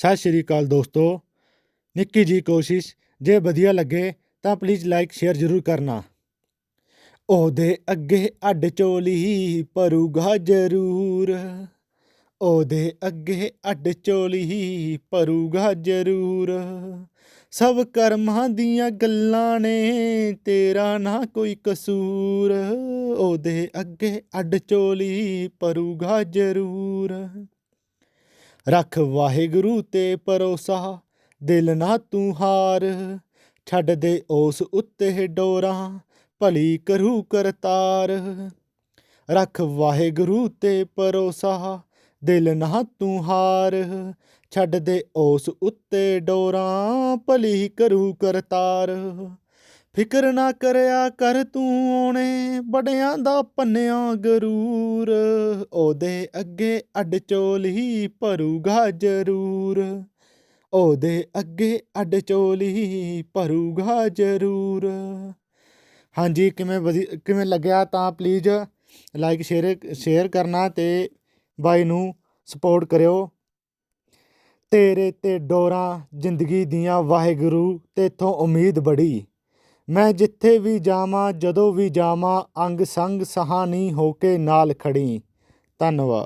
ਸਤਿ ਸ਼੍ਰੀ ਅਕਾਲ ਦੋਸਤੋ। ਨਿੱਕੀ ਜੀ ਕੋਸ਼ਿਸ਼, ਜੇ ਵਧੀਆ ਲੱਗੇ ਤਾਂ ਪਲੀਜ਼ ਲਾਈਕ ਸ਼ੇਅਰ ਜ਼ਰੂਰ ਕਰਨਾ। ਉਹਦੇ ਅੱਗੇ ਅੱਡ ਚੋਲੀ ਪਰੂਗਾ ਜ਼ਰੂਰ। ਉਹਦੇ ਅੱਗੇ ਅੱਡ ਚੋਲੀ ਪਰੂਗਾ ਜ਼ਰੂਰ। ਸਭ ਕਰਮਾਂ ਦੀਆਂ ਗੱਲਾਂ ਨੇ, ਤੇਰਾ ਨਾ ਕੋਈ ਕਸੂਰ। ਉਹਦੇ ਅੱਗੇ ਅੱਡ ਚੋਲੀ ਪਰੂਗਾ ਜ਼ਰੂਰ। ਰੱਖ ਵਾਹਿਗੁਰੂ ਤੇ ਭਰੋਸਾ, ਦਿਲ ਨਾ ਤੂੰ ਹਾਰ। ਛੱਡ ਦੇ ਉਸ ਉੱਤੇ ਡੋਰਾਂ, ਭਲੀ ਕਰੂ ਕਰਤਾਰ। ਰੱਖ ਵਾਹਿਗੁਰੂ ਤੇ ਭਰੋਸਾ, ਦਿਲ ਨਾ ਤੂੰ ਹਾਰ। ਛੱਡ ਦੇ ਉਸ ਉੱਤੇ ਡੋਰਾਂ, ਭਲੀ ਕਰੂ ਕਰਤਾਰ। ਫਿਕਰ ਨਾ ਕਰਿਆ ਕਰ ਤੂੰ ਓਣੇ ਬੜਿਆਂ ਦਾ ਪੰਨਿਆ ਗਰੂਰ। ਉਹਦੇ ਅੱਗੇ ਅੱਡ ਹੀ ਭਰੂਗਾ ਜ਼ਰੂਰ। ਉਹਦੇ ਅੱਗੇ ਅੱਡ ਹੀ ਭਰੂਗਾ ਜ਼ਰੂਰ। ਹਾਂਜੀ, ਕਿਵੇਂ ਵਧੀ, ਕਿਵੇਂ ਲੱਗਿਆ ਤਾਂ ਪਲੀਜ਼ ਲਾਈਕ ਸ਼ੇਅਰ ਸ਼ੇਅਰ ਕਰਨਾ ਤੇ ਬਾਈ ਨੂੰ ਸਪੋਰਟ ਕਰਿਓ। ਤੇਰੇ ਤੇ ਡੋਰਾਂ ਜ਼ਿੰਦਗੀ ਦੀਆਂ ਵਾਹਿਗੁਰੂ, ਤੇਥੋਂ ਉਮੀਦ ਬੜੀ। ਮੈਂ ਜਿੱਥੇ ਵੀ ਜਾਵਾਂ, ਜਦੋਂ ਵੀ ਜਾਵਾਂ, ਅੰਗ ਸੰਗ ਸਹਾਨੀ ਹੋ ਕੇ ਨਾਲ ਖੜੀ ਧੰਨਵਾਦ।